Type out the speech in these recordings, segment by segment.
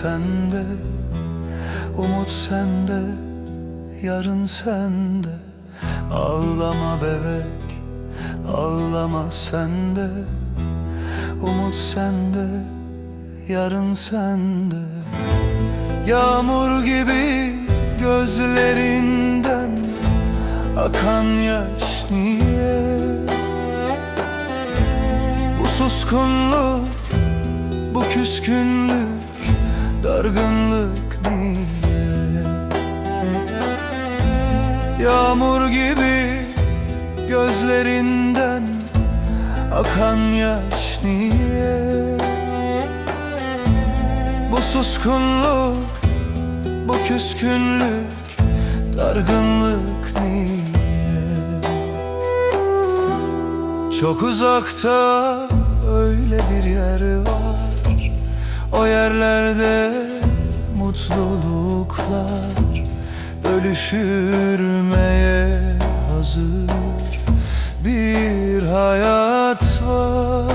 sende Umut sende Yarın sende. Ağlama bebek Ağlama sende. Umut sende Yarın sende. Yağmur gibi gözlerinden Akan yaş niye? Bu suskunluk Bu küskünlük Dargınlık niye Yağmur gibi gözlerinden Akan yaş niye? Bu suskunluk, bu küskünlük Dargınlık niye? Çok uzakta öyle bir yer var O yerlerde mutluluklar Bölüşürmeye hazır. Bir hayat var.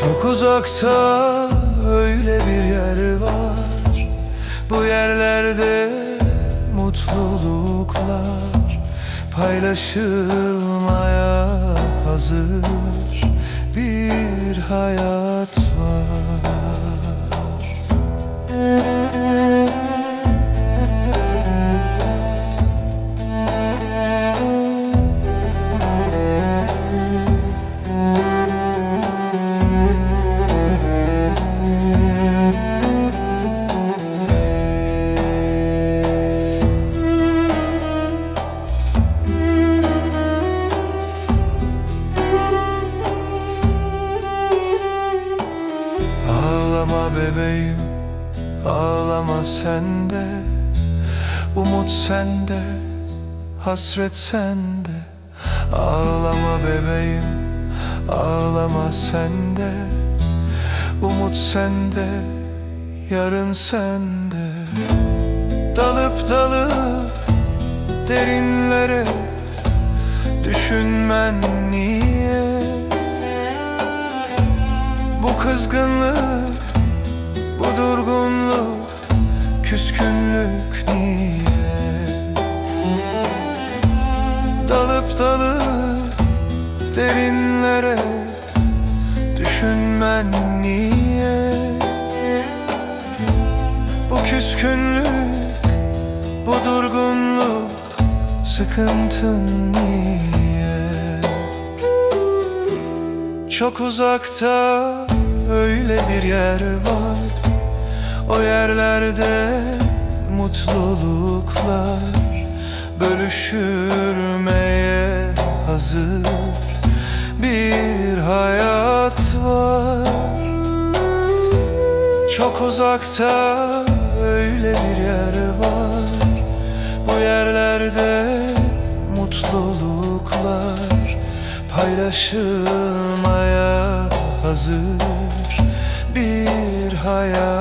Çok uzakta öyle bir yer var. Bu yerlerde mutluluklar Paylaşılmaya hazır bir hayat var Ağlama bebeğim, ağlama sende. Umut sende, hasret sende. Ağlama bebeğim, ağlama sende. Umut sende, yarın sende. Dalıp dalıp derinlere Düşünmen niye? Bu kızgınlık, durgunluk, küskünlük niye? Dalıp dalıp derinlere düşünmen niye? Bu küskünlük, bu durgunluk, sıkıntın niye? Çok uzakta öyle bir yer var O yerlerde mutluluklar Bölüşürmeye hazır. Bir hayat var. Çok uzakta öyle bir yer var. Bu yerlerde mutluluklar Paylaşılmaya hazır. Bir hayat